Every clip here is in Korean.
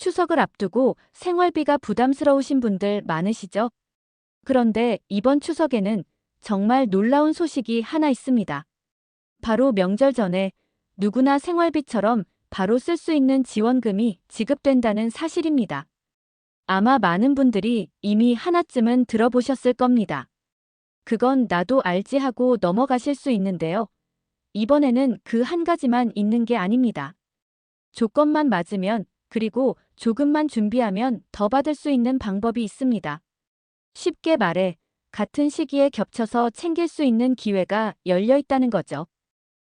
추석을 앞두고 생활비가 부담스러우신 분들 많으시죠? 그런데 이번 추석에는 정말 놀라운 소식이 하나 있습니다. 바로 명절 전에 누구나 생활비처럼 바로 쓸 수 있는 지원금이 지급된다는 사실입니다. 아마 많은 분들이 이미 하나쯤은 들어보셨을 겁니다. 그건 나도 알지 하고 넘어가실 수 있는데요. 이번에는 그 한 가지만 있는 게 아닙니다. 조건만 맞으면 그리고 조금만 준비하면 더 받을 수 있는 방법이 있습니다. 쉽게 말해 같은 시기에 겹쳐서 챙길 수 있는 기회가 열려 있다는 거죠.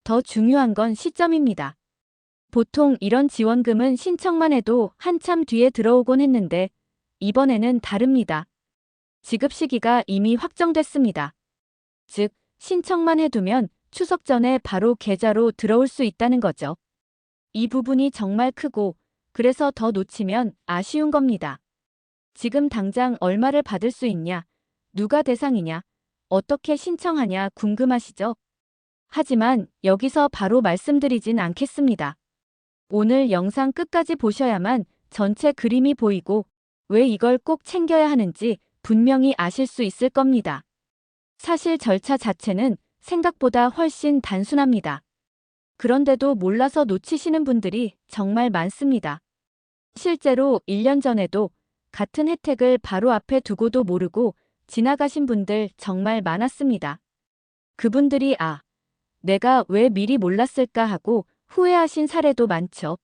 더 중요한 건 시점입니다. 보통 이런 지원금은 신청만 해도 한참 뒤에 들어오곤 했는데 이번에는 다릅니다. 지급 시기가 이미 확정됐습니다. 즉, 신청만 해두면 추석 전에 바로 계좌로 들어올 수 있다는 거죠. 이 부분이 정말 크고 그래서 더 놓치면 아쉬운 겁니다. 지금 당장 얼마를 받을 수 있냐, 누가 대상이냐, 어떻게 신청하냐 궁금하시죠? 하지만 여기서 바로 말씀드리진 않겠습니다. 오늘 영상 끝까지 보셔야만 전체 그림이 보이고 왜 이걸 꼭 챙겨야 하는지 분명히 아실 수 있을 겁니다. 사실 절차 자체는 생각보다 훨씬 단순합니다. 그런데도 몰라서 놓치시는 분들이 정말 많습니다. 실제로 1년 전에도 같은 혜택을 바로 앞에 두고도 모르고 지나가신 분들 정말 많았습니다. 그분들이 아, 내가 왜 미리 몰랐을까 하고 후회하신 사례도 많죠.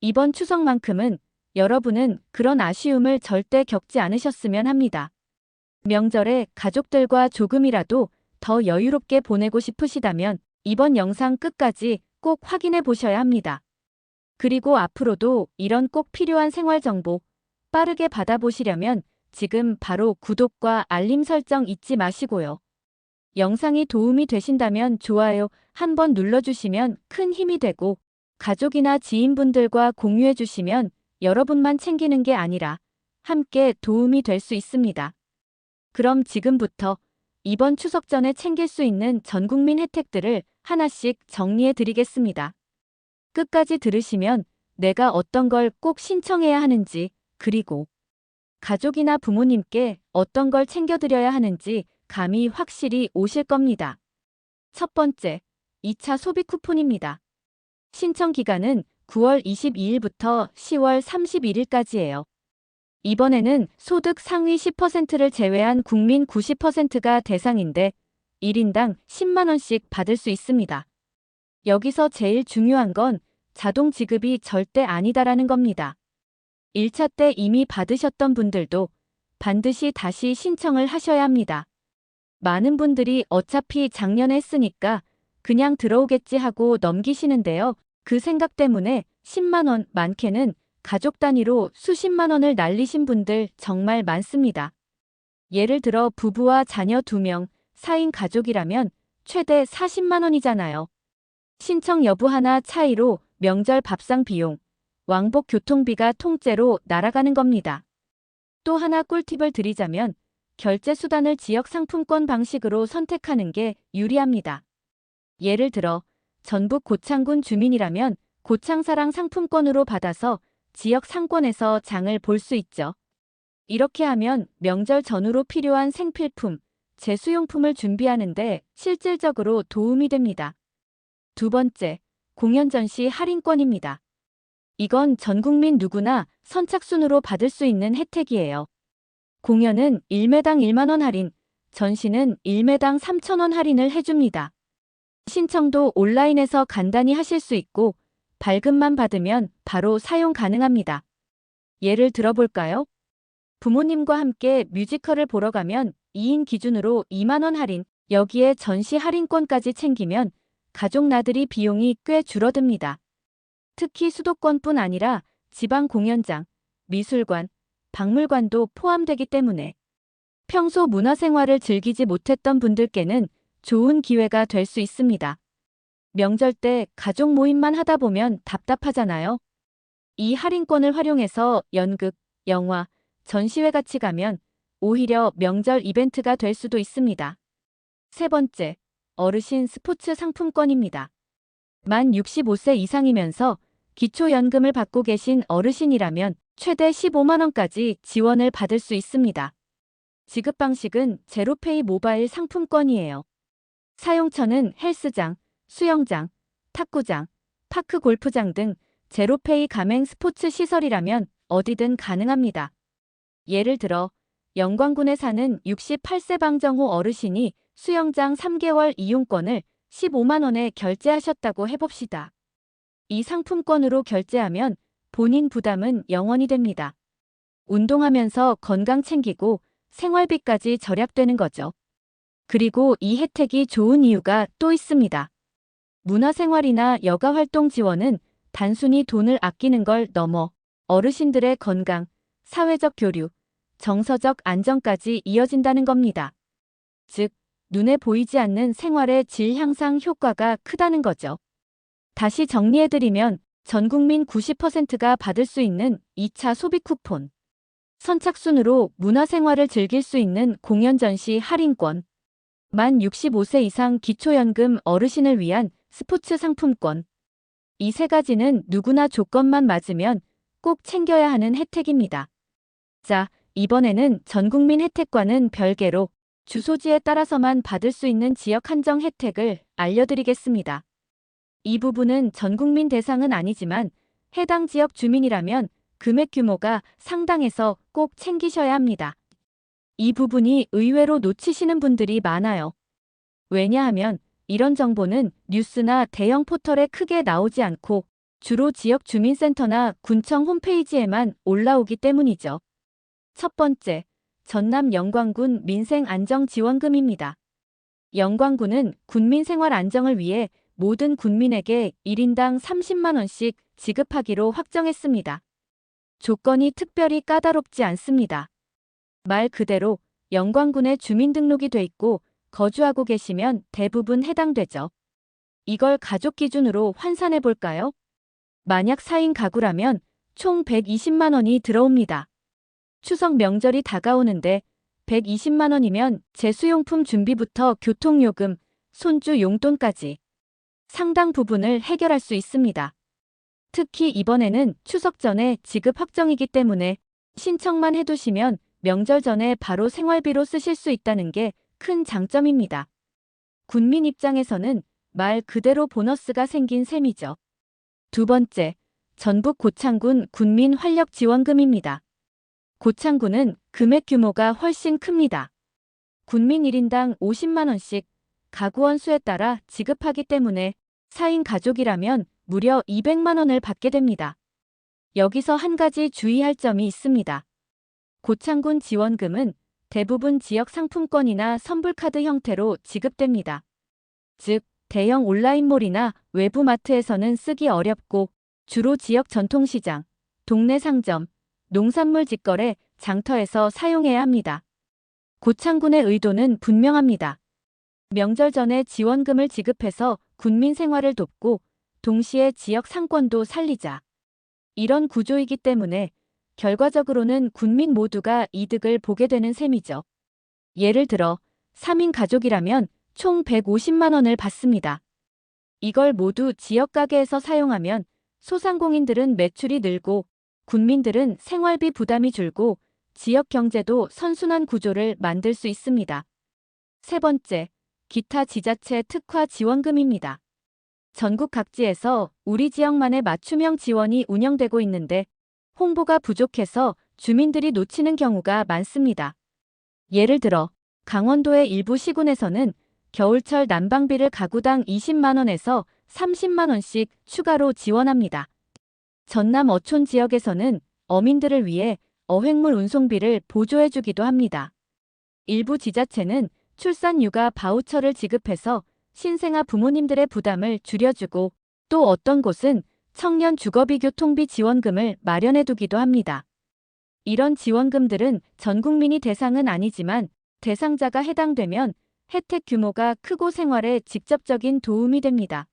이번 추석만큼은 여러분은 그런 아쉬움을 절대 겪지 않으셨으면 합니다. 명절에 가족들과 조금이라도 더 여유롭게 보내고 싶으시다면 이번 영상 끝까지 꼭 확인해 보셔야 합니다. 그리고 앞으로도 이런 꼭 필요한 생활 정보 빠르게 받아보시려면 지금 바로 구독과 알림 설정 잊지 마시고요. 영상이 도움이 되신다면 좋아요 한번 눌러주시면 큰 힘이 되고 가족이나 지인분들과 공유해 주시면 여러분만 챙기는 게 아니라 함께 도움이 될 수 있습니다. 그럼 지금부터 이번 추석 전에 챙길 수 있는 전국민 혜택들을 하나씩 정리해 드리겠습니다. 끝까지 들으시면 내가 어떤 걸 꼭 신청해야 하는지, 그리고 가족이나 부모님께 어떤 걸 챙겨드려야 하는지 감이 확실히 오실 겁니다. 첫 번째, 2차 소비 쿠폰입니다. 신청 기간은 9월 22일부터 10월 31일까지예요. 이번에는 소득 상위 10%를 제외한 국민 90%가 대상인데 1인당 10만원씩 받을 수 있습니다. 여기서 제일 중요한 건 자동 지급이 절대 아니다라는 겁니다. 1차 때 이미 받으셨던 분들도 반드시 다시 신청을 하셔야 합니다. 많은 분들이 어차피 작년에 했으니까 그냥 들어오겠지 하고 넘기시는데요. 그 생각 때문에 10만원, 많게는 가족 단위로 수십만 원을 날리신 분들 정말 많습니다. 예를 들어 부부와 자녀 2명, 4인 가족이라면 최대 40만 원이잖아요. 신청 여부 하나 차이로 명절 밥상 비용, 왕복 교통비가 통째로 날아가는 겁니다. 또 하나 꿀팁을 드리자면 결제 수단을 지역 상품권 방식으로 선택하는 게 유리합니다. 예를 들어 전북 고창군 주민이라면 고창사랑 상품권으로 받아서 지역 상권에서 장을 볼 수 있죠. 이렇게 하면 명절 전후로 필요한 생필품, 제수용품을 준비하는데 실질적으로 도움이 됩니다. 두 번째, 공연 전시 할인권입니다. 이건 전 국민 누구나 선착순으로 받을 수 있는 혜택이에요. 공연은 1매당 1만원 할인, 전시는 1매당 3천원 할인을 해줍니다. 신청도 온라인에서 간단히 하실 수 있고 발급만 받으면 바로 사용 가능합니다. 예를 들어볼까요? 부모님과 함께 뮤지컬을 보러 가면 2인 기준으로 2만원 할인, 여기에 전시 할인권까지 챙기면 가족 나들이 비용이 꽤 줄어듭니다. 특히 수도권뿐 아니라 지방 공연장, 미술관, 박물관도 포함되기 때문에 평소 문화생활을 즐기지 못했던 분들께는 좋은 기회가 될 수 있습니다. 명절 때 가족 모임만 하다 보면 답답하잖아요. 이 할인권을 활용해서 연극, 영화, 전시회 같이 가면 오히려 명절 이벤트가 될 수도 있습니다. 세 번째, 어르신 스포츠 상품권입니다. 만 65세 이상이면서 기초연금을 받고 계신 어르신이라면 최대 15만원까지 지원을 받을 수 있습니다. 지급 방식은 제로페이 모바일 상품권이에요. 사용처는 헬스장, 수영장, 탁구장, 파크 골프장 등 제로페이 가맹 스포츠 시설이라면 어디든 가능합니다. 예를 들어 영광군에 사는 68세 방정호 어르신이 수영장 3개월 이용권을 15만 원에 결제하셨다고 해봅시다. 이 상품권으로 결제하면 본인 부담은 0원이 됩니다. 운동하면서 건강 챙기고 생활비까지 절약되는 거죠. 그리고 이 혜택이 좋은 이유가 또 있습니다. 문화생활이나 여가활동 지원은 단순히 돈을 아끼는 걸 넘어 어르신들의 건강, 사회적 교류, 정서적 안정까지 이어진다는 겁니다. 즉, 눈에 보이지 않는 생활의 질 향상 효과가 크다는 거죠. 다시 정리해드리면 전 국민 90%가 받을 수 있는 2차 소비 쿠폰, 선착순으로 문화생활을 즐길 수 있는 공연 전시 할인권, 만 65세 이상 기초연금 어르신을 위한 스포츠 상품권. 이 세 가지는 누구나 조건만 맞으면 꼭 챙겨야 하는 혜택입니다. 자, 이번에는 전국민 혜택과는 별개로 주소지에 따라서만 받을 수 있는 지역 한정 혜택을 알려드리겠습니다. 이 부분은 전국민 대상은 아니지만 해당 지역 주민이라면 금액 규모가 상당해서 꼭 챙기셔야 합니다. 이 부분이 의외로 놓치시는 분들이 많아요. 왜냐하면 이런 정보는 뉴스나 대형 포털에 크게 나오지 않고 주로 지역 주민센터나 군청 홈페이지에만 올라오기 때문이죠. 첫 번째, 전남 영광군 민생안정지원금입니다. 영광군은 군민 생활 안정을 위해 모든 군민에게 1인당 30만원씩 지급하기로 확정했습니다. 조건이 특별히 까다롭지 않습니다. 말 그대로 영광군에 주민등록이 돼 있고 거주하고 계시면 대부분 해당되죠. 이걸 가족 기준으로 환산해 볼까요? 만약 4인 가구라면 총 120만 원이 들어옵니다. 추석 명절이 다가오는데 120만 원이면 제수용품 준비부터 교통요금, 손주 용돈까지 상당 부분을 해결할 수 있습니다. 특히 이번에는 추석 전에 지급 확정이기 때문에 신청만 해두시면 명절 전에 바로 생활비로 쓰실 수 있다는 게 큰 장점입니다. 군민 입장에서는 말 그대로 보너스가 생긴 셈이죠. 두 번째, 전북 고창군 군민 활력 지원금입니다. 고창군은 금액 규모가 훨씬 큽니다. 군민 1인당 50만원씩 가구원 수에 따라 지급하기 때문에 4인 가족이라면 무려 200만원을 받게 됩니다. 여기서 한 가지 주의할 점이 있습니다. 고창군 지원금은 대부분 지역 상품권이나 선불카드 형태로 지급됩니다. 즉, 대형 온라인몰이나 외부 마트에서는 쓰기 어렵고 주로 지역 전통시장, 동네 상점, 농산물 직거래, 장터에서 사용해야 합니다. 고창군의 의도는 분명합니다. 명절 전에 지원금을 지급해서 군민 생활을 돕고 동시에 지역 상권도 살리자. 이런 구조이기 때문에 결과적으로는 군민 모두가 이득을 보게 되는 셈이죠. 예를 들어 3인 가족이라면 총 150만 원을 받습니다. 이걸 모두 지역 가게에서 사용하면 소상공인들은 매출이 늘고 군민들은 생활비 부담이 줄고 지역 경제도 선순환 구조를 만들 수 있습니다. 세 번째, 기타 지자체 특화 지원금입니다. 전국 각지에서 우리 지역만의 맞춤형 지원이 운영되고 있는데 홍보가 부족해서 주민들이 놓치는 경우가 많습니다. 예를 들어 강원도의 일부 시군에서는 겨울철 난방비를 가구당 20만원에서 30만원씩 추가로 지원합니다. 전남 어촌 지역에서는 어민들을 위해 어획물 운송비를 보조해주기도 합니다. 일부 지자체는 출산 육아 바우처를 지급해서 신생아 부모님들의 부담을 줄여주고 또 어떤 곳은 청년 주거비 교통비 지원금을 마련해 두기도 합니다. 이런 지원금들은 전 국민이 대상은 아니지만 대상자가 해당되면 혜택 규모가 크고 생활에 직접적인 도움이 됩니다.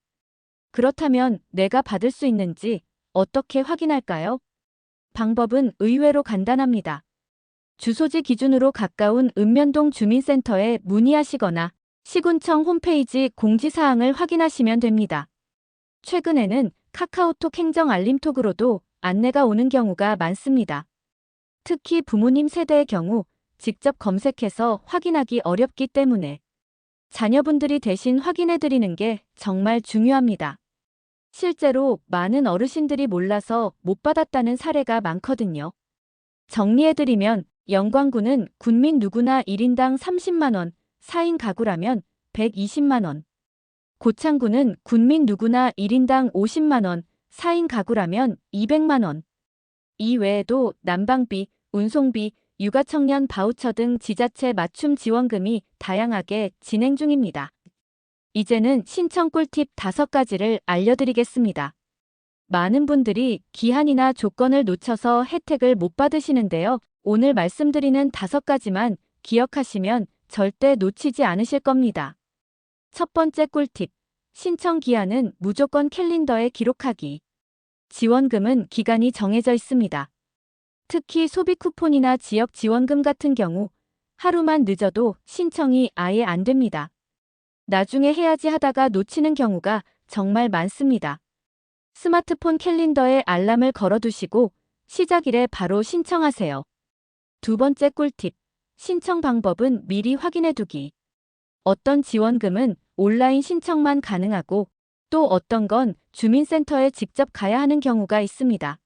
그렇다면 내가 받을 수 있는지 어떻게 확인할까요? 방법은 의외로 간단합니다. 주소지 기준으로 가까운 읍면동 주민센터에 문의하시거나 시군청 홈페이지 공지사항을 확인하시면 됩니다. 최근에는 카카오톡 행정 알림톡으로도 안내가 오는 경우가 많습니다. 특히 부모님 세대의 경우 직접 검색해서 확인하기 어렵기 때문에 자녀분들이 대신 확인해 드리는 게 정말 중요합니다. 실제로 많은 어르신들이 몰라서 못 받았다는 사례가 많거든요. 정리해드리면 영광군은 군민 누구나 1인당 30만원, 4인 가구라면 120만원. 고창군은 군민 누구나 1인당 50만원, 4인 가구라면 200만원. 이 외에도 난방비, 운송비, 육아청년 바우처 등 지자체 맞춤 지원금이 다양하게 진행 중입니다. 이제는 신청 꿀팁 5가지를 알려드리겠습니다. 많은 분들이 기한이나 조건을 놓쳐서 혜택을 못 받으시는데요. 오늘 말씀드리는 5가지만 기억하시면 절대 놓치지 않으실 겁니다. 첫 번째 꿀팁. 신청 기한은 무조건 캘린더에 기록하기. 지원금은 기간이 정해져 있습니다. 특히 소비 쿠폰이나 지역 지원금 같은 경우 하루만 늦어도 신청이 아예 안 됩니다. 나중에 해야지 하다가 놓치는 경우가 정말 많습니다. 스마트폰 캘린더에 알람을 걸어두시고 시작일에 바로 신청하세요. 두 번째 꿀팁. 신청 방법은 미리 확인해두기. 어떤 지원금은 온라인 신청만 가능하고 또 어떤 건 주민센터에 직접 가야 하는 경우가 있습니다.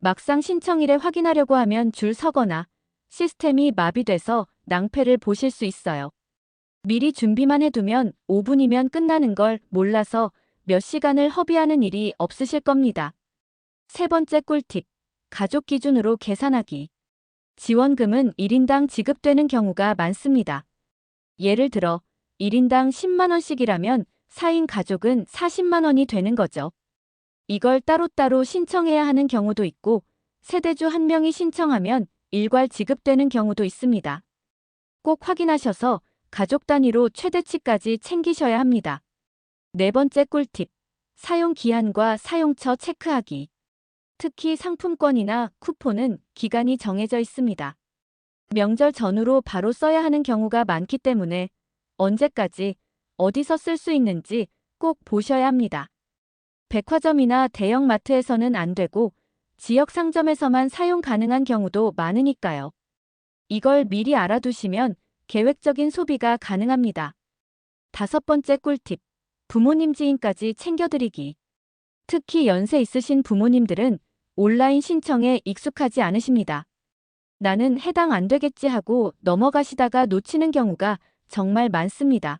막상 신청일에 확인하려고 하면 줄 서거나 시스템이 마비돼서 낭패를 보실 수 있어요. 미리 준비만 해두면 5분이면 끝나는 걸 몰라서 몇 시간을 허비하는 일이 없으실 겁니다. 세 번째 꿀팁. 가족 기준으로 계산하기. 지원금은 1인당 지급되는 경우가 많습니다. 예를 들어 1인당 10만원씩이라면 4인 가족은 40만원이 되는 거죠. 이걸 따로따로 신청해야 하는 경우도 있고 세대주 한 명이 신청하면 일괄 지급되는 경우도 있습니다. 꼭 확인하셔서 가족 단위로 최대치까지 챙기셔야 합니다. 네 번째 꿀팁. 사용 기한과 사용처 체크하기. 특히 상품권이나 쿠폰은 기간이 정해져 있습니다. 명절 전후로 바로 써야 하는 경우가 많기 때문에 언제까지 어디서 쓸 수 있는지 꼭 보셔야 합니다. 백화점이나 대형 마트에서는 안 되고 지역 상점에서만 사용 가능한 경우도 많으니까요. 이걸 미리 알아두시면 계획적인 소비가 가능합니다. 다섯 번째 꿀팁. 부모님 지인까지 챙겨드리기. 특히 연세 있으신 부모님들은 온라인 신청에 익숙하지 않으십니다. 나는 해당 안 되겠지 하고 넘어가시다가 놓치는 경우가 정말 많습니다.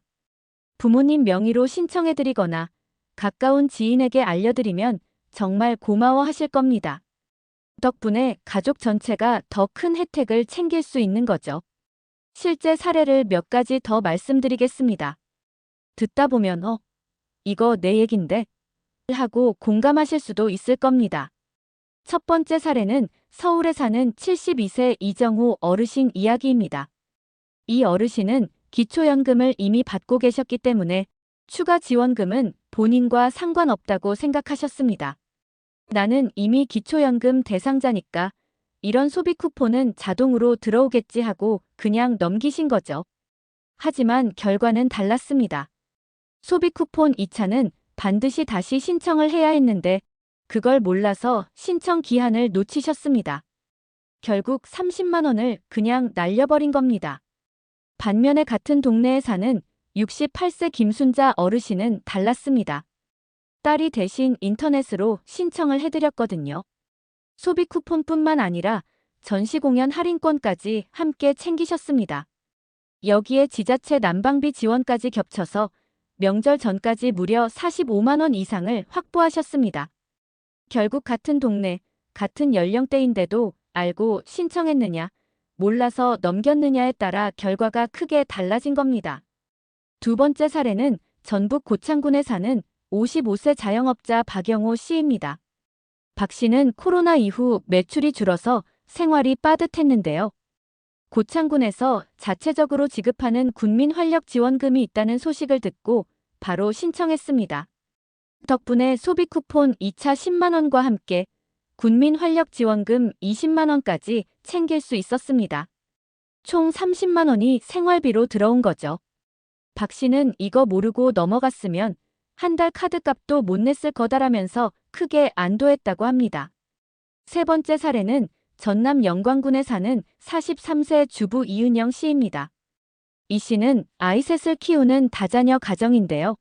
부모님 명의로 신청해드리거나 가까운 지인에게 알려드리면 정말 고마워 하실 겁니다. 덕분에 가족 전체가 더 큰 혜택을 챙길 수 있는 거죠. 실제 사례를 몇 가지 더 말씀드리겠습니다. 듣다 보면 어, 이거 내 얘긴데? 하고 공감하실 수도 있을 겁니다. 첫 번째 사례는 서울에 사는 72세 이정호 어르신 이야기입니다. 이 어르신은 기초연금을 이미 받고 계셨기 때문에 추가 지원금은 본인과 상관없다고 생각하셨습니다. 나는 이미 기초연금 대상자니까 이런 소비 쿠폰은 자동으로 들어오겠지 하고 그냥 넘기신 거죠. 하지만 결과는 달랐습니다. 소비 쿠폰 2차는 반드시 다시 신청을 해야 했는데 그걸 몰라서 신청 기한을 놓치셨습니다. 결국 30만 원을 그냥 날려버린 겁니다. 반면에 같은 동네에 사는 68세 김순자 어르신은 달랐습니다. 딸이 대신 인터넷으로 신청을 해드렸거든요. 소비 쿠폰뿐만 아니라 전시 공연 할인권까지 함께 챙기셨습니다. 여기에 지자체 난방비 지원까지 겹쳐서 명절 전까지 무려 45만원 이상을 확보하셨습니다. 결국 같은 동네, 같은 연령대인데도 알고 신청했느냐, 몰라서 넘겼느냐에 따라 결과가 크게 달라진 겁니다. 두 번째 사례는 전북 고창군에 사는 55세 자영업자 박영호 씨입니다. 박 씨는 코로나 이후 매출이 줄어서 생활이 빠듯했는데요. 고창군에서 자체적으로 지급하는 군민 활력 지원금이 있다는 소식을 듣고 바로 신청했습니다. 덕분에 소비 쿠폰 2차 10만원과 함께 군민 활력 지원금 20만원까지 챙길 수 있었습니다. 총 30만원이 생활비로 들어온 거죠. 박 씨는 이거 모르고 넘어갔으면 한 달 카드값도 못 냈을 거다라면서 크게 안도했다고 합니다. 세 번째 사례는 전남 영광군에 사는 43세 주부 이은영 씨입니다. 이 씨는 아이 셋을 키우는 다자녀 가정인데요.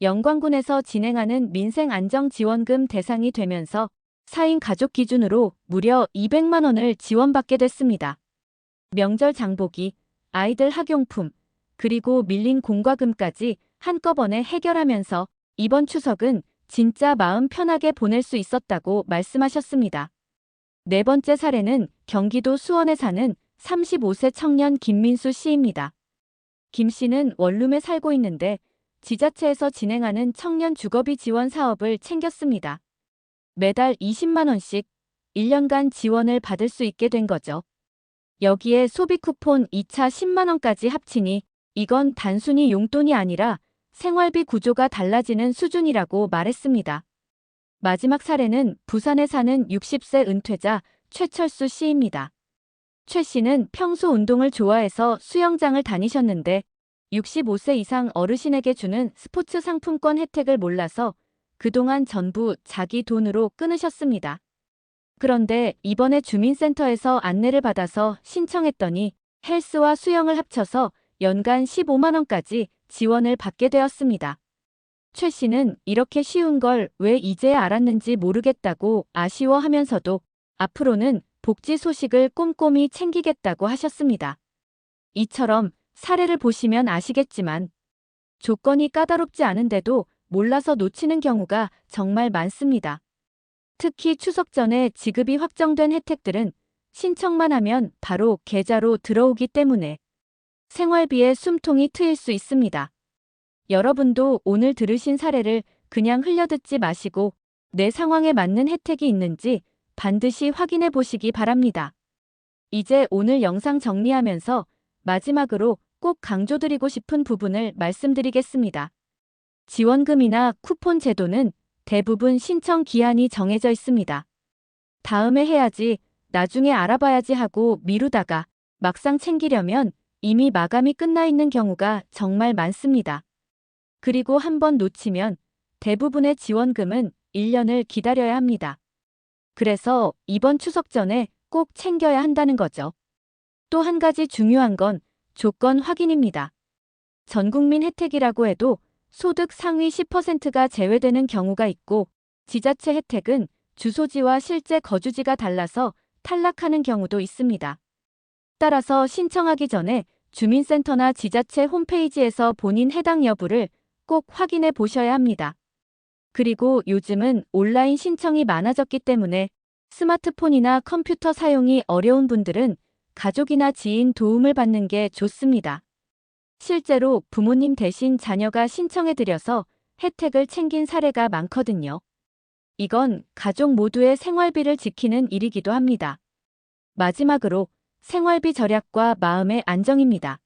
영광군에서 진행하는 민생안정지원금 대상이 되면서 4인 가족 기준으로 무려 200만 원을 지원받게 됐습니다. 명절 장보기, 아이들 학용품, 그리고 밀린 공과금까지 한꺼번에 해결하면서 이번 추석은 진짜 마음 편하게 보낼 수 있었다고 말씀하셨습니다. 네 번째 사례는 경기도 수원에 사는 35세 청년 김민수 씨입니다. 김 씨는 원룸에 살고 있는데 지자체에서 진행하는 청년 주거비 지원 사업을 챙겼습니다. 매달 20만 원씩 1년간 지원을 받을 수 있게 된 거죠. 여기에 소비 쿠폰 2차 10만 원까지 합치니 이건 단순히 용돈이 아니라 생활비 구조가 달라지는 수준이라고 말했습니다. 마지막 사례는 부산에 사는 60세 은퇴자 최철수 씨입니다. 최 씨는 평소 운동을 좋아해서 수영장을 다니셨는데 65세 이상 어르신에게 주는 스포츠 상품권 혜택을 몰라서 그동안 전부 자기 돈으로 끊으셨습니다. 그런데 이번에 주민센터에서 안내를 받아서 신청했더니 헬스와 수영을 합쳐서 연간 15만 원까지 지원을 받게 되었습니다. 최 씨는 이렇게 쉬운 걸 왜 이제야 알았는지 모르겠다고 아쉬워하면서도 앞으로는 복지 소식을 꼼꼼히 챙기겠다고 하셨습니다. 이처럼 사례를 보시면 아시겠지만 조건이 까다롭지 않은데도 몰라서 놓치는 경우가 정말 많습니다. 특히 추석 전에 지급이 확정된 혜택들은 신청만 하면 바로 계좌로 들어오기 때문에 생활비에 숨통이 트일 수 있습니다. 여러분도 오늘 들으신 사례를 그냥 흘려듣지 마시고 내 상황에 맞는 혜택이 있는지 반드시 확인해 보시기 바랍니다. 이제 오늘 영상 정리하면서 마지막으로 꼭 강조드리고 싶은 부분을 말씀드리겠습니다. 지원금이나 쿠폰 제도는 대부분 신청 기한이 정해져 있습니다. 다음에 해야지, 나중에 알아봐야지 하고 미루다가 막상 챙기려면 이미 마감이 끝나 있는 경우가 정말 많습니다. 그리고 한번 놓치면 대부분의 지원금은 1년을 기다려야 합니다. 그래서 이번 추석 전에 꼭 챙겨야 한다는 거죠. 또 한 가지 중요한 건 조건 확인입니다. 전 국민 혜택이라고 해도 소득 상위 10%가 제외되는 경우가 있고 지자체 혜택은 주소지와 실제 거주지가 달라서 탈락하는 경우도 있습니다. 따라서 신청하기 전에 주민센터나 지자체 홈페이지에서 본인 해당 여부를 꼭 확인해 보셔야 합니다. 그리고 요즘은 온라인 신청이 많아졌기 때문에 스마트폰이나 컴퓨터 사용이 어려운 분들은 가족이나 지인 도움을 받는 게 좋습니다. 실제로 부모님 대신 자녀가 신청해드려서 혜택을 챙긴 사례가 많거든요. 이건 가족 모두의 생활비를 지키는 일이기도 합니다. 마지막으로 생활비 절약과 마음의 안정입니다.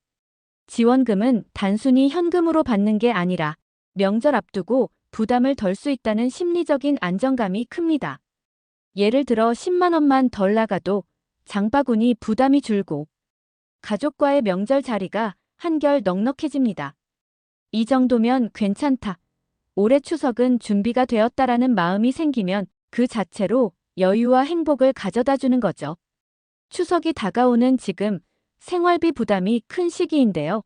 지원금은 단순히 현금으로 받는 게 아니라 명절 앞두고 부담을 덜 수 있다는 심리적인 안정감이 큽니다. 예를 들어 10만 원만 덜 나가도 장바구니 부담이 줄고 가족과의 명절 자리가 한결 넉넉해집니다. 이 정도면 괜찮다. 올해 추석은 준비가 되었다라는 마음이 생기면 그 자체로 여유와 행복을 가져다 주는 거죠. 추석이 다가오는 지금 생활비 부담이 큰 시기인데요.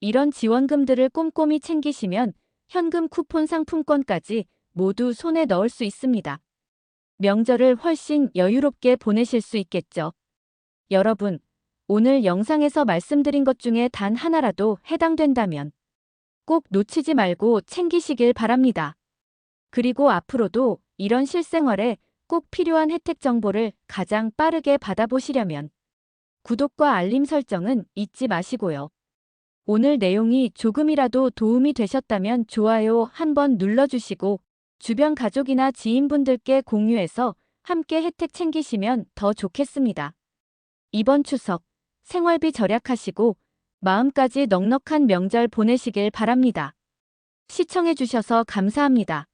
이런 지원금들을 꼼꼼히 챙기시면 현금 쿠폰 상품권까지 모두 손에 넣을 수 있습니다. 명절을 훨씬 여유롭게 보내실 수 있겠죠. 여러분, 오늘 영상에서 말씀드린 것 중에 단 하나라도 해당된다면 꼭 놓치지 말고 챙기시길 바랍니다. 그리고 앞으로도 이런 실생활에 꼭 필요한 혜택 정보를 가장 빠르게 받아보시려면 구독과 알림 설정은 잊지 마시고요. 오늘 내용이 조금이라도 도움이 되셨다면 좋아요 한번 눌러주시고 주변 가족이나 지인분들께 공유해서 함께 혜택 챙기시면 더 좋겠습니다. 이번 추석 생활비 절약하시고 마음까지 넉넉한 명절 보내시길 바랍니다. 시청해주셔서 감사합니다.